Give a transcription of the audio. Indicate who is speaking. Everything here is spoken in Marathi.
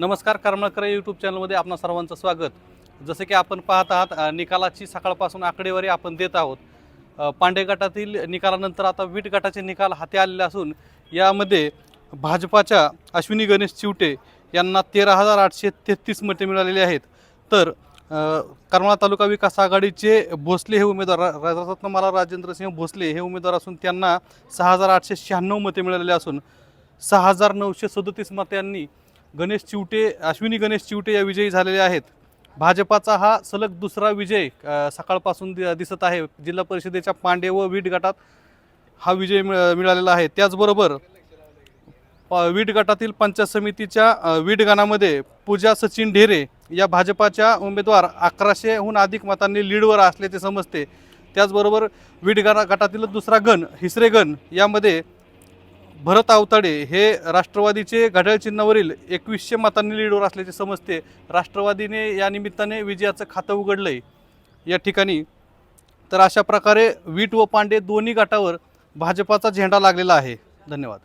Speaker 1: नमस्कार करमळकर यूट्यूब चॅनलमध्ये आपणा सर्वांचं स्वागत. जसे की आपण पाहत आहात निकालाची सकाळपासून आकडेवारी आपण देत आहोत. पांडे गटातील निकालानंतर आता वीट गटाचे निकाल हाती आलेले असून यामध्ये भाजपाच्या अश्विनी गणेश चिवटे यांना तेरा हजार आठशे तेहतीस मते मिळालेली आहेत. तर करमाळा तालुका विकास आघाडीचे भोसले हे उमेदवार रा- रत्नमाला राजेंद्रसिंह भोसले हे उमेदवार असून त्यांना सहा हजार आठशे शहाण्णव मते मिळालेले असून सहा हजार नऊशे सदोतीस मतांनी गणेश चिवटे अश्विनी गणेश चिवटे या विजयी झालेले आहेत. भाजपाचा हा सलग दुसरा विजय सकाळपासून दि दिसत आहे. जिल्हा परिषदेच्या पांडे व वीट गटात हा विजय मिळालेला आहे. त्याचबरोबर प- वीट गटातील पंचायत समितीच्या वीट गणामध्ये पूजा सचिन ढेरे या भाजपाच्या उमेदवार अकराशेहून अधिक मतांनी लीडवर असल्याचे समजते. त्याचबरोबर वीट गणा गटातील दुसरा गण हिसरे गण यामध्ये भरत आवताडे हे राष्ट्रवादीचे घड्याळ चिन्हावरील एकवीसशे मतांनी लीडवर असल्याचे समजते. राष्ट्रवादीने या निमित्ताने विजयाचं खातं उघडलंय या ठिकाणी. तर अशा प्रकारे वीट व पांडे दोन्ही गटावर भाजपाचा झेंडा लागलेला आहे. धन्यवाद.